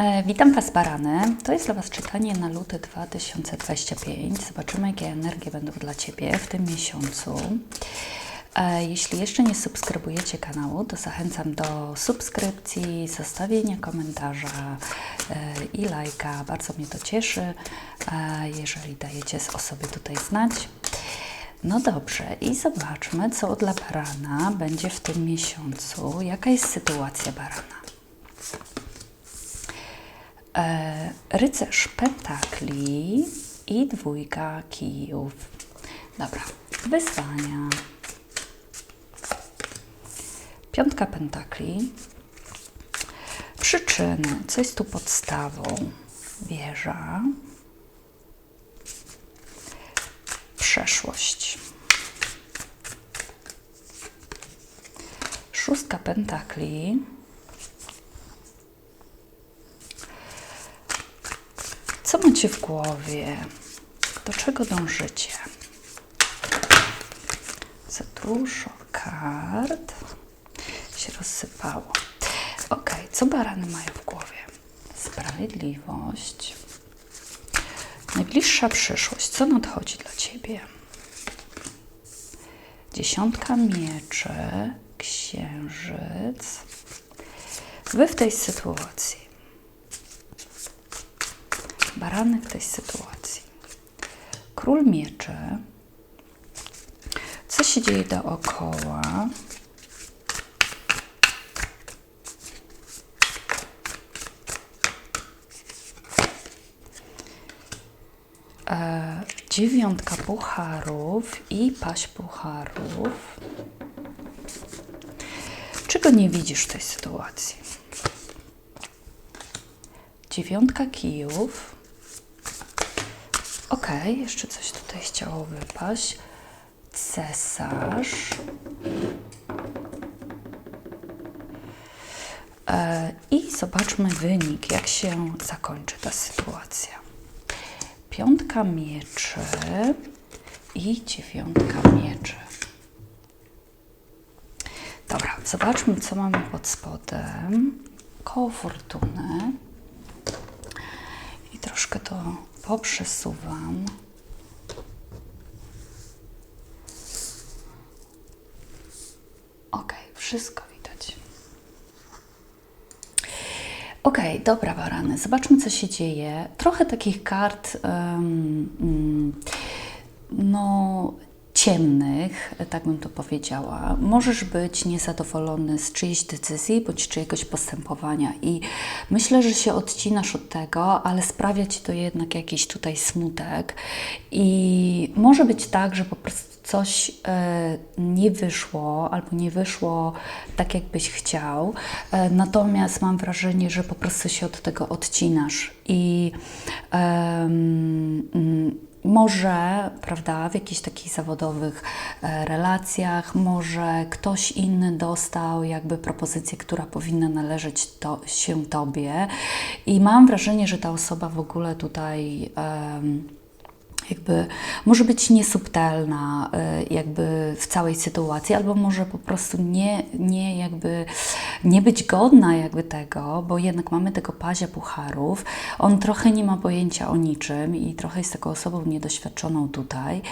E, witam Was, Barany. To jest dla Was czytanie na luty 2025. Zobaczymy, jakie energie będą dla Ciebie w tym miesiącu. E, jeśli jeszcze nie subskrybujecie kanału, to zachęcam do subskrypcji, zostawienia komentarza e, i lajka. Bardzo mnie to cieszy, jeżeli dajecie z osoby tutaj znać. No dobrze, i zobaczmy, co dla barana będzie w tym miesiącu. Jaka jest sytuacja barana? E, rycerz pentakli i dwójka kijów. Dobra, wyzwania. Piątka pentakli. Przyczyny, co jest tu podstawą? Wieża. Przeszłość. Szóstka pentakli. Co macie w głowie? Do czego dążycie? Za dużo kart się rozsypało. Ok, co barany mają w głowie? Sprawiedliwość. Najbliższa przyszłość. Co nadchodzi dla ciebie? Dziesiątka mieczy, księżyc. Wy w tej sytuacji. Barany w tej sytuacji. Król mieczy. Co się dzieje dookoła? E, dziewiątka pucharów i paść pucharów. Czego nie widzisz w tej sytuacji? Dziewiątka kijów. Ok, jeszcze coś tutaj chciało wypaść. Cesarz. E, I zobaczmy wynik, jak się zakończy ta sytuacja. Piątka mieczy i dziewiątka mieczy. Dobra, zobaczmy, co mamy pod spodem. Koło fortuny. I troszkę to poprzesuwam. Ok, wszystko widać. Ok, dobra, barany. Zobaczmy, co się dzieje. Trochę takich kart, um, no, ciemnych, tak bym to powiedziała. Możesz być niezadowolony z czyjejś decyzji bądź czyjegoś postępowania i myślę, że się odcinasz od tego, ale sprawia ci to jednak jakiś tutaj smutek i może być tak, że po prostu coś e, nie wyszło albo nie wyszło tak, jakbyś chciał, e, natomiast mam wrażenie, że po prostu się od tego odcinasz i może, prawda, w jakichś takich zawodowych e, relacjach, może ktoś inny dostał jakby propozycję, która powinna należeć to, się Tobie. I mam wrażenie, że ta osoba w ogóle tutaj jakby może być niesubtelna y, jakby w całej sytuacji, albo może po prostu nie, nie jakby nie być godna jakby tego, bo jednak mamy tego pazia pucharów. On trochę nie ma pojęcia o niczym i trochę jest taką osobą niedoświadczoną tutaj.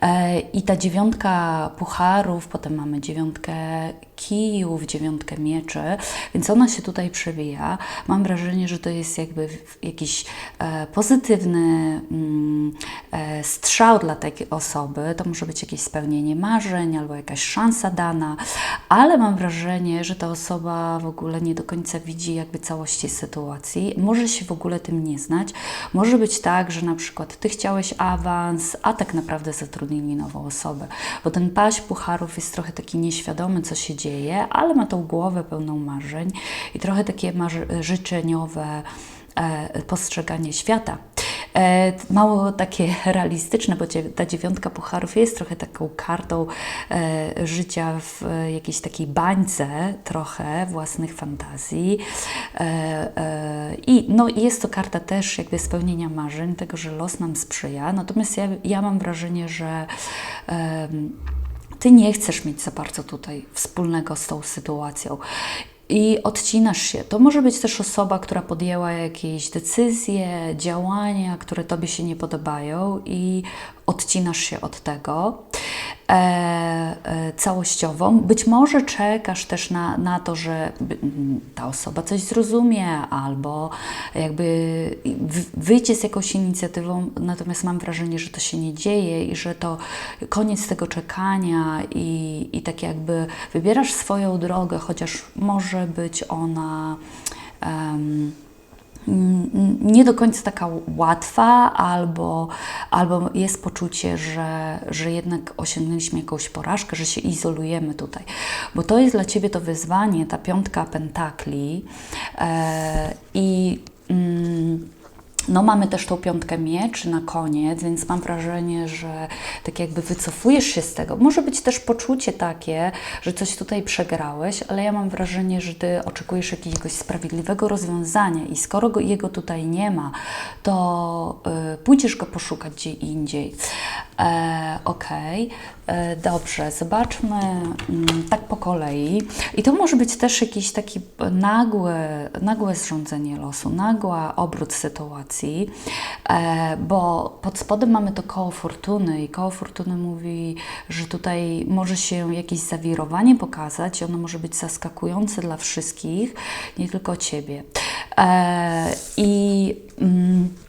E, I ta dziewiątka pucharów, potem mamy dziewiątkę kijów, dziewiątkę mieczy, więc ona się tutaj przewija. Mam wrażenie, że to jest jakby jakiś e, pozytywny mm, e, strzał dla takiej osoby. To może być jakieś spełnienie marzeń albo jakaś szansa dana, ale mam wrażenie, że ta osoba w ogóle nie do końca widzi jakby całości sytuacji. Może się w ogóle tym nie znać. Może być tak, że na przykład Ty chciałeś awans, a tak naprawdę zatrudnili nową osobę, bo ten paść pucharów jest trochę taki nieświadomy, co się dzieje dzieje, ale ma tą głowę pełną marzeń i trochę takie życzeniowe e, postrzeganie świata. E, mało takie realistyczne, bo ta dziewiątka pucharów jest trochę taką kartą e, życia w jakiejś takiej bańce, trochę własnych fantazji. I no, jest to karta też jakby spełnienia marzeń, tego, że los nam sprzyja. Natomiast ja, ja mam wrażenie, że ty nie chcesz mieć za bardzo tutaj wspólnego z tą sytuacją. i odcinasz się. To może być też osoba, która podjęła jakieś decyzje, działania, które Tobie się nie podobają i odcinasz się od tego e, e, całościowo. Być może czekasz też na, na to, że by- m, ta osoba coś zrozumie albo jakby wyjdzie z jakąś inicjatywą, natomiast mam wrażenie, że to się nie dzieje i że to koniec tego czekania i, i tak jakby wybierasz swoją drogę, chociaż może być ona. mm, nie do końca taka łatwa, albo, albo jest poczucie, że, że jednak osiągnęliśmy jakąś porażkę, że się izolujemy tutaj. Bo to jest dla Ciebie to wyzwanie, ta piątka pentakli e, i mm, no mamy też tą piątkę miecz na koniec, więc mam wrażenie, że tak jakby wycofujesz się z tego. Może być też poczucie takie, że coś tutaj przegrałeś, ale ja mam wrażenie, że Ty oczekujesz jakiegoś sprawiedliwego rozwiązania i skoro go, jego tutaj nie ma, to y, pójdziesz go poszukać gdzie indziej. E, Okej, E, dobrze, zobaczmy mm, tak po kolei. I to może być też jakiś taki nagłe, nagłe zrządzenie losu, nagła obrót sytuacji, e, bo pod spodem mamy to koło fortuny i koło fortuny mówi, że tutaj może się jakieś zawirowanie pokazać ono może być zaskakujące dla wszystkich, nie tylko Ciebie. E, I... Mm, E,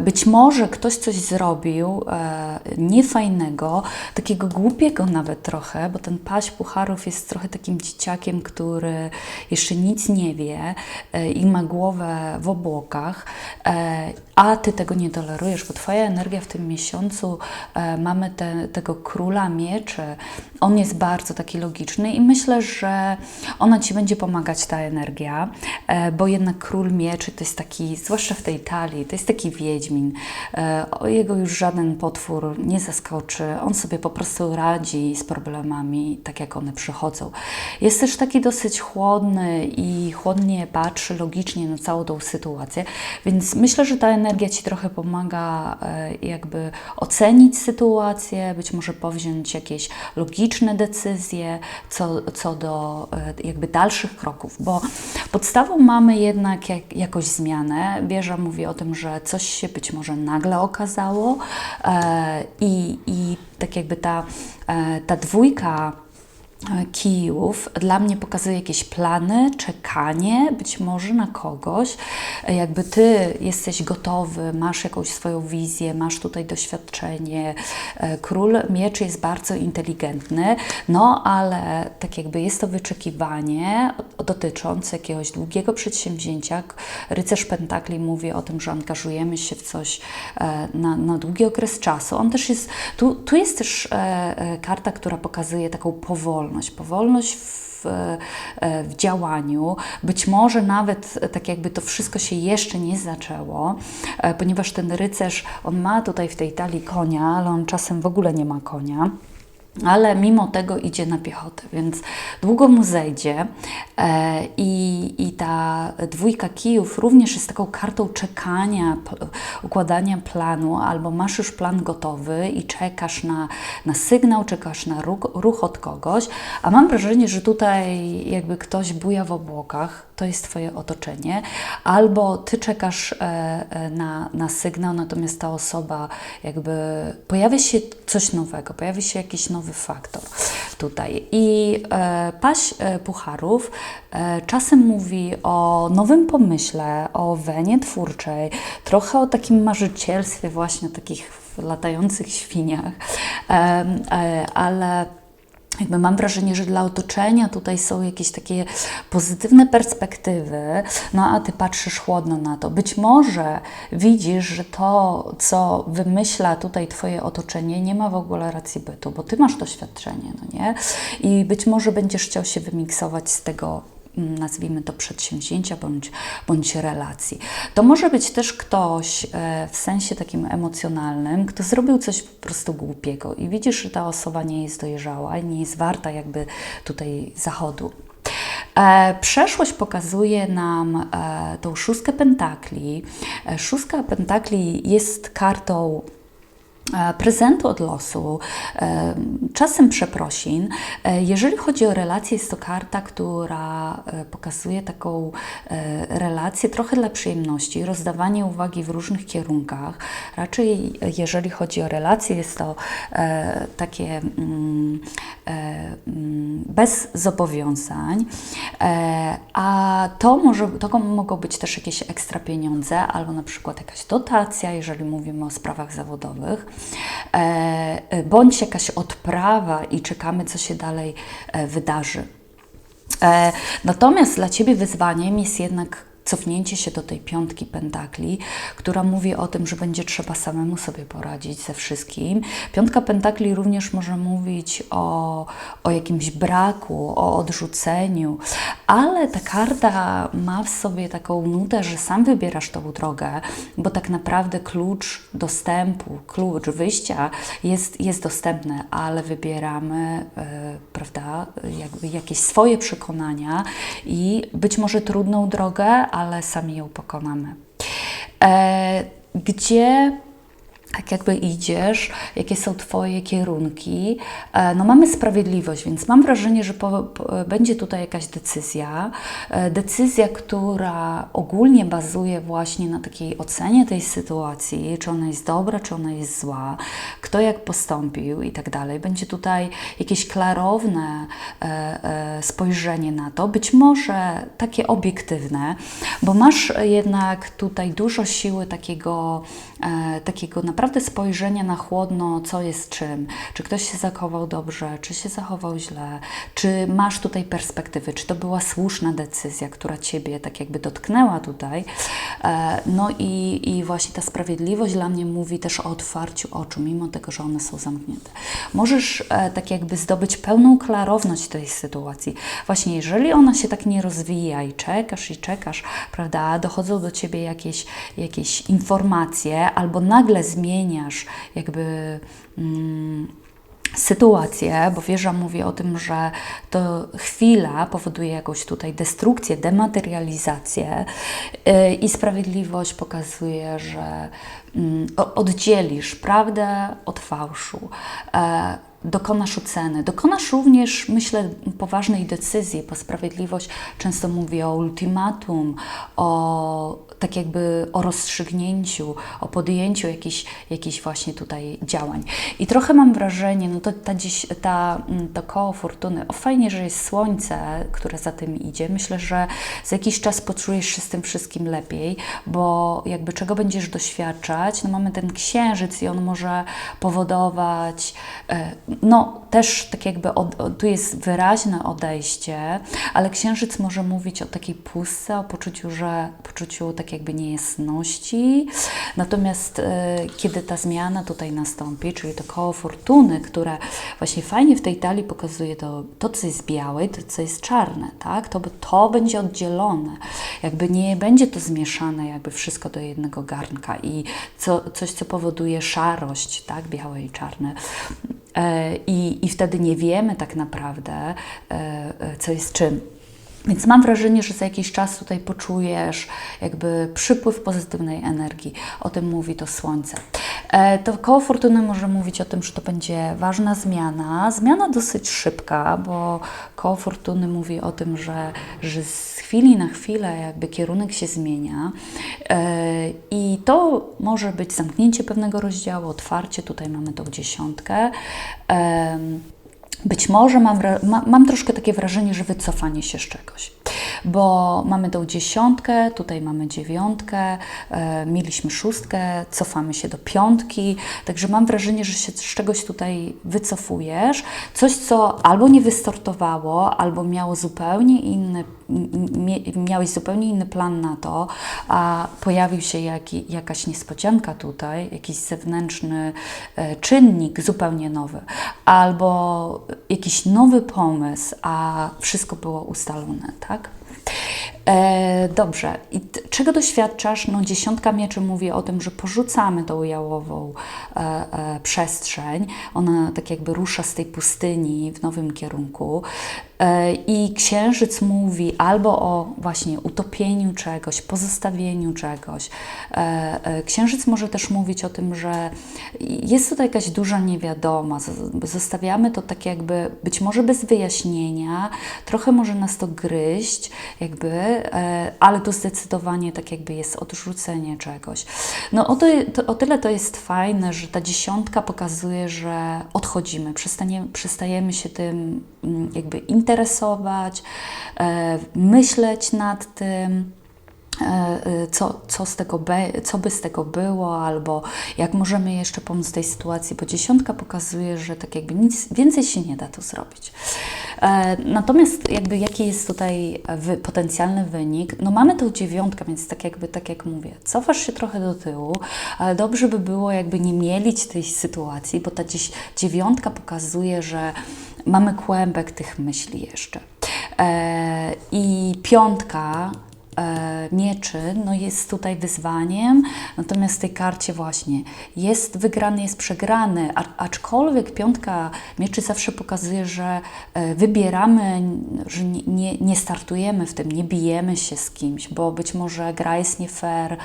Być może ktoś coś zrobił e, niefajnego, takiego głupiego nawet trochę, bo ten paść pucharów jest trochę takim dzieciakiem, który jeszcze nic nie wie e, i ma głowę w obłokach, e, a ty tego nie tolerujesz, bo twoja energia w tym miesiącu e, mamy te, tego króla mieczy. On jest bardzo taki logiczny i myślę, że ona ci będzie pomagać ta energia, e, bo jednak król mieczy to jest taki, zwłaszcza w tej talii, to jest taki wiedźmin. E, jego już żaden potwór nie zaskoczy. On sobie po prostu radzi z problemami, tak jak one przychodzą. Jest też taki dosyć chłodny i chłodnie patrzy logicznie na całą tą sytuację, więc myślę, że ta energia Ci trochę pomaga e, jakby ocenić sytuację, być może powziąć jakieś logiczne decyzje co, co do e, jakby dalszych kroków, bo podstawą mamy jednak jak, jakąś zmianę. Wieża mówi o tym, że coś się być może nagle okazało e, i, i tak jakby ta, e, ta dwójka kijów dla mnie pokazuje jakieś plany, czekanie być może na kogoś. E, Jakby ty jesteś gotowy, masz jakąś swoją wizję, masz tutaj doświadczenie. E, Król mieczy jest bardzo inteligentny, no ale tak jakby jest to wyczekiwanie dotyczące jakiegoś długiego przedsięwzięcia. Rycerz Pentakli mówi o tym, że angażujemy się w coś e, na, na długi okres czasu. On też jest, tu, tu jest też e, e, karta, która pokazuje taką powolność, powolność w, e, w działaniu. Być może nawet e, tak jakby to wszystko się jeszcze nie zaczęło, e, ponieważ ten rycerz, on ma tutaj w tej talii konia, ale on czasem w ogóle nie ma konia ale mimo tego idzie na piechotę, więc długo mu zejdzie. E, i, i ta dwójka kijów również jest taką kartą czekania, układania planu, albo masz już plan gotowy i czekasz na, na sygnał, czekasz na ruch, ruch od kogoś, a mam wrażenie, że tutaj jakby ktoś buja w obłokach, to jest Twoje otoczenie, albo Ty czekasz e, e, na, na sygnał, natomiast ta osoba jakby pojawia się coś nowego, pojawi się jakiś nowy faktor tutaj. I e, paść e, pucharów e, czasem mówi o nowym pomyśle, o wenie twórczej, trochę o takim marzycielstwie właśnie, takich latających świniach, Em, e, ale jakby mam wrażenie, że dla otoczenia tutaj są jakieś takie pozytywne perspektywy, no a ty patrzysz chłodno na to. Być może widzisz, że to, co wymyśla tutaj twoje otoczenie, nie ma w ogóle racji bytu, bo ty masz doświadczenie, no nie? I być może będziesz chciał się wymiksować z tego nazwijmy to przedsięwzięcia bądź, bądź relacji. To może być też ktoś e, w sensie takim emocjonalnym, kto zrobił coś po prostu głupiego i widzisz, że ta osoba nie jest dojrzała i nie jest warta jakby tutaj zachodu. E, Przeszłość pokazuje nam e, tą szóstkę pentakli. Szóstka pentakli jest kartą prezentu od losu, e, czasem przeprosin. E, Jeżeli chodzi o relacje, jest to karta, która e, pokazuje taką e, relację trochę dla przyjemności, rozdawanie uwagi w różnych kierunkach. Raczej, e, jeżeli chodzi o relacje, jest to e, takie mm, e, mm, bez zobowiązań, e, a to, może, to mogą być też jakieś ekstra pieniądze, albo na przykład jakaś dotacja, jeżeli mówimy o sprawach zawodowych, e, e, bądź jakaś odprawa i czekamy, co się dalej e, wydarzy. E, Natomiast dla Ciebie wyzwaniem jest jednak cofnięcie się do tej piątki pentakli, która mówi o tym, że będzie trzeba samemu sobie poradzić ze wszystkim. Piątka pentakli również może mówić o, o jakimś braku, o odrzuceniu, ale ta karta ma w sobie taką nutę, że sam wybierasz tą drogę, bo tak naprawdę klucz dostępu, klucz wyjścia jest, jest dostępny, ale wybieramy, e, prawda, jakby jakieś swoje przekonania i być może trudną drogę, ale sami ją pokonamy. E, gdzie tak jakby idziesz, jakie są Twoje kierunki. E, No mamy sprawiedliwość, więc mam wrażenie, że po, po, będzie tutaj jakaś decyzja. E, Decyzja, która ogólnie bazuje właśnie na takiej ocenie tej sytuacji, czy ona jest dobra, czy ona jest zła, kto jak postąpił i tak dalej. Będzie tutaj jakieś klarowne e, spojrzenie na to, być może takie obiektywne, bo masz jednak tutaj dużo siły takiego, takiego naprawdę spojrzenia na chłodno, co jest czym. Czy ktoś się zachował dobrze, czy się zachował źle, czy masz tutaj perspektywy, czy to była słuszna decyzja, która Ciebie tak jakby dotknęła tutaj. E, No i, i właśnie ta sprawiedliwość dla mnie mówi też o otwarciu oczu, mimo tego, że one są zamknięte. Możesz e, tak jakby zdobyć pełną klarowność tej sytuacji. Właśnie jeżeli ona się tak nie rozwija i czekasz i czekasz, prawda, dochodzą do Ciebie jakieś, jakieś informacje albo nagle zmieniasz jakby... Mm, sytuację, bo wieża mówi o tym, że to chwila powoduje jakąś tutaj destrukcję, dematerializację yy, i sprawiedliwość pokazuje, że o- oddzielisz prawdę od fałszu. E, Dokonasz oceny, dokonasz również, myślę, poważnej decyzji, bo sprawiedliwość często mówi o ultimatum, o tak jakby o rozstrzygnięciu, o podjęciu jakichś, jakichś właśnie tutaj działań. I trochę mam wrażenie, no to ta, dziś, ta, mm, to koło fortuny, o fajnie, że jest słońce, które za tym idzie. Myślę, że za jakiś czas poczujesz się z tym wszystkim lepiej, bo jakby czego będziesz doświadczać, no mamy ten księżyc i on może powodować, e, no też tak jakby od, tu jest wyraźne odejście, ale księżyc może mówić o takiej pustce, o poczuciu, że poczuciu tak jakby niejasności. Natomiast e, kiedy ta zmiana tutaj nastąpi, czyli to koło fortuny, które właśnie fajnie w tej talii pokazuje to, to co jest białe to, co jest czarne, tak? To, to będzie oddzielone. Jakby nie będzie to zmieszane jakby wszystko do jednego garnka i co, coś, co powoduje szarość, tak? Białe i czarne. E, I, I wtedy nie wiemy tak naprawdę, e, co jest czym. Więc mam wrażenie, że za jakiś czas tutaj poczujesz jakby przypływ pozytywnej energii. O tym mówi to słońce. E, To koło fortuny może mówić o tym, że to będzie ważna zmiana. Zmiana dosyć szybka, bo koło fortuny mówi o tym, że, że z chwili na chwilę jakby kierunek się zmienia. E, I to może być zamknięcie pewnego rozdziału, otwarcie. Tutaj mamy tą dziesiątkę. Być może mam, mam troszkę takie wrażenie, że wycofanie się z czegoś, bo mamy tą dziesiątkę, tutaj mamy dziewiątkę, e, mieliśmy szóstkę, cofamy się do piątki, także mam wrażenie, że się z czegoś tutaj wycofujesz, coś, co albo nie wystartowało, albo miało zupełnie inny, miałeś zupełnie inny plan na to, a pojawił się jaki, jakaś niespodzianka tutaj, jakiś zewnętrzny e, czynnik zupełnie nowy, albo jakiś nowy pomysł, a wszystko było ustalone, tak? E, dobrze. I czego doświadczasz? No, dziesiątka mieczy mówi o tym, że porzucamy tą jałową e, e, przestrzeń. Ona tak jakby rusza z tej pustyni w nowym kierunku. E, I księżyc mówi albo o właśnie utopieniu czegoś, pozostawieniu czegoś. E, e, księżyc może też mówić o tym, że jest tutaj jakaś duża niewiadoma. Zostawiamy to tak jakby być może bez wyjaśnienia, trochę może nas to gryźć, jakby, ale to zdecydowanie tak jakby jest odrzucenie czegoś. No o, to, to, o tyle to jest fajne, że ta dziesiątka pokazuje, że odchodzimy, przestajemy się tym mm, jakby interesować, e, myśleć nad tym e, e, co, co, z tego be, co by z tego było, albo jak możemy jeszcze pomóc tej sytuacji, bo dziesiątka pokazuje, że tak jakby nic więcej się nie da tu zrobić. E, Natomiast jakby jaki jest tutaj wy, potencjalny wynik? No mamy tą dziewiątkę, więc tak jakby, tak jak mówię, cofasz się trochę do tyłu, ale dobrze by było jakby nie mielić tej sytuacji, bo ta dziś, dziewiątka pokazuje, że mamy kłębek tych myśli jeszcze. E, I piątka e, mieczy no jest tutaj wyzwaniem, natomiast w tej karcie właśnie jest wygrany, jest przegrany, aczkolwiek piątka mieczy zawsze pokazuje, że e, wybieramy, że nie, nie, startujemy w tym, nie bijemy się z kimś, bo być może gra jest nie fair,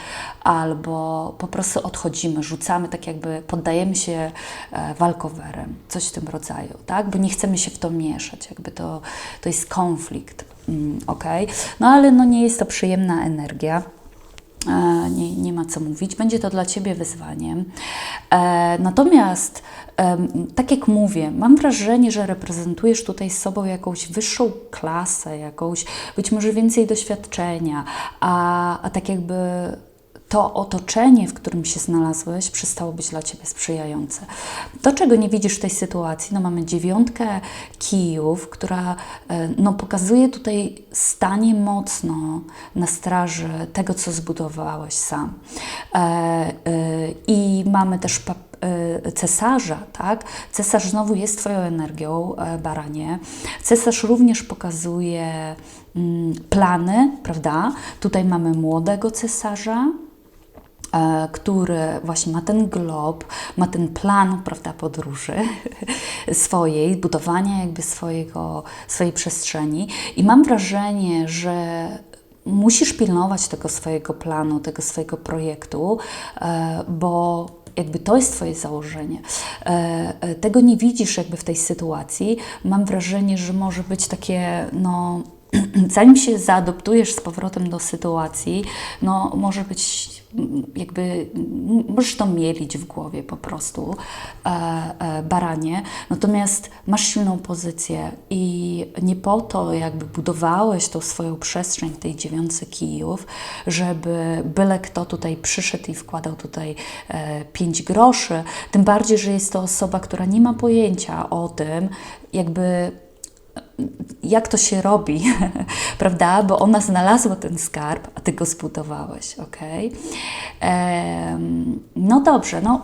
albo po prostu odchodzimy, rzucamy, tak jakby poddajemy się e, walkowerem, coś w tym rodzaju, tak? Bo nie chcemy się w to mieszać, jakby to, to jest konflikt, ok? No ale no nie jest to przyjemna energia. E, Nie, nie ma co mówić, będzie to dla Ciebie wyzwaniem. E, Natomiast, tak jak mówię, mam wrażenie, że reprezentujesz tutaj z sobą jakąś wyższą klasę, jakąś być może więcej doświadczenia, a, a tak jakby to otoczenie, w którym się znalazłeś, przestało być dla Ciebie sprzyjające. To, czego nie widzisz w tej sytuacji, no mamy dziewiątkę kijów, która e, no, pokazuje tutaj stanie mocno na straży tego, co zbudowałeś sam. E, e, I mamy też cesarza, tak? Cesarz znowu jest Twoją energią, baranie. Cesarz również pokazuje mm, plany, prawda? Tutaj mamy młodego cesarza, który właśnie ma ten glob, ma ten plan, prawda, podróży swojej, budowania jakby swojego, swojej przestrzeni i mam wrażenie, że musisz pilnować tego swojego planu, tego swojego projektu, e, bo jakby to jest Twoje założenie. E, e, Tego nie widzisz jakby w tej sytuacji. Mam wrażenie, że może być takie, no, zanim się zaadoptujesz z powrotem do sytuacji, no, może być jakby, możesz to mielić w głowie po prostu, e, e, baranie. Natomiast masz silną pozycję i nie po to jakby budowałeś tą swoją przestrzeń tej dziewiątce kijów, żeby byle kto tutaj przyszedł i wkładał tutaj e, pięć groszy. Tym bardziej, że jest to osoba, która nie ma pojęcia o tym, jakby jak to się robi, prawda? Bo ona znalazła ten skarb, a ty go zbudowałeś, ok? no dobrze, no.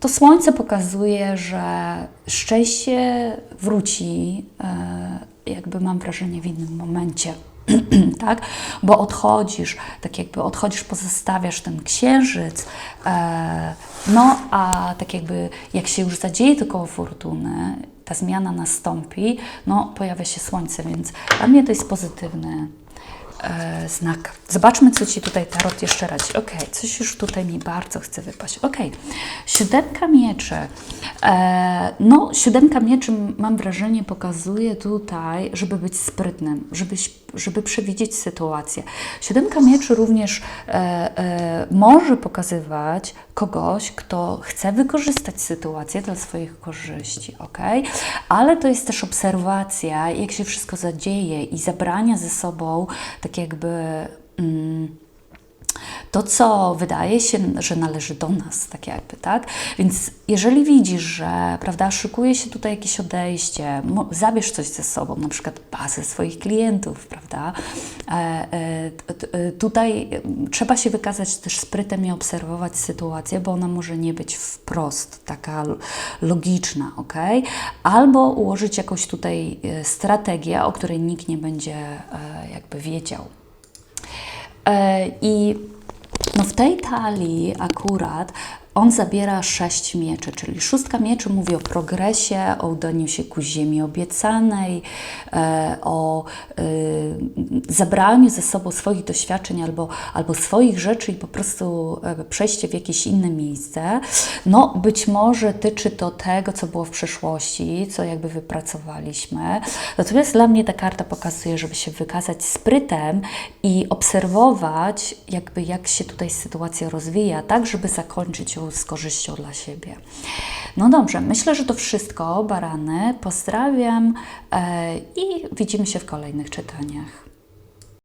To słońce pokazuje, że szczęście wróci, e, jakby mam wrażenie, w innym momencie. tak? Bo odchodzisz, tak jakby odchodzisz, pozostawiasz ten księżyc, e, no a tak jakby jak się już zadzieje to koło fortuny, ta zmiana nastąpi, no pojawia się słońce, więc dla mnie to jest pozytywny e, znak. Zobaczmy, co Ci tutaj Tarot jeszcze radzi. Ok, coś już tutaj mi bardzo chce wypaść. Ok, siódemka mieczy. E, no, siódemka mieczy, mam wrażenie, pokazuje tutaj, żeby być sprytnym, żebyś, żeby przewidzieć sytuację. Siódemka mieczy również e, e, może pokazywać kogoś, kto chce wykorzystać sytuację dla swoich korzyści, ok? Ale to jest też obserwacja, jak się wszystko zadzieje i zabrania ze sobą tak jakby. Mm, to, co wydaje się, że należy do nas, tak jakby, tak? Więc jeżeli widzisz, że, prawda, szykuje się tutaj jakieś odejście, zabierz coś ze sobą, na przykład bazę swoich klientów, prawda? E, e, e, tutaj e, trzeba się wykazać też sprytem i obserwować sytuację, bo ona może nie być wprost taka logiczna, ok? Albo ułożyć jakąś tutaj e, strategię, o której nikt nie będzie e, jakby wiedział. E, I no w tej talii akurat on zabiera sześć mieczy, czyli szóstka mieczy mówi o progresie, o udaniu się ku ziemi obiecanej, e, o y, zabraniu ze sobą swoich doświadczeń albo, albo swoich rzeczy i po prostu e, przejście w jakieś inne miejsce. No, być może tyczy to tego, co było w przeszłości, co jakby wypracowaliśmy. Natomiast dla mnie ta karta pokazuje, żeby się wykazać sprytem i obserwować, jakby jak się tutaj sytuacja rozwija, tak, żeby zakończyć ją z korzyścią dla siebie. No dobrze, myślę, że to wszystko, barany. Pozdrawiam e, i widzimy się w kolejnych czytaniach.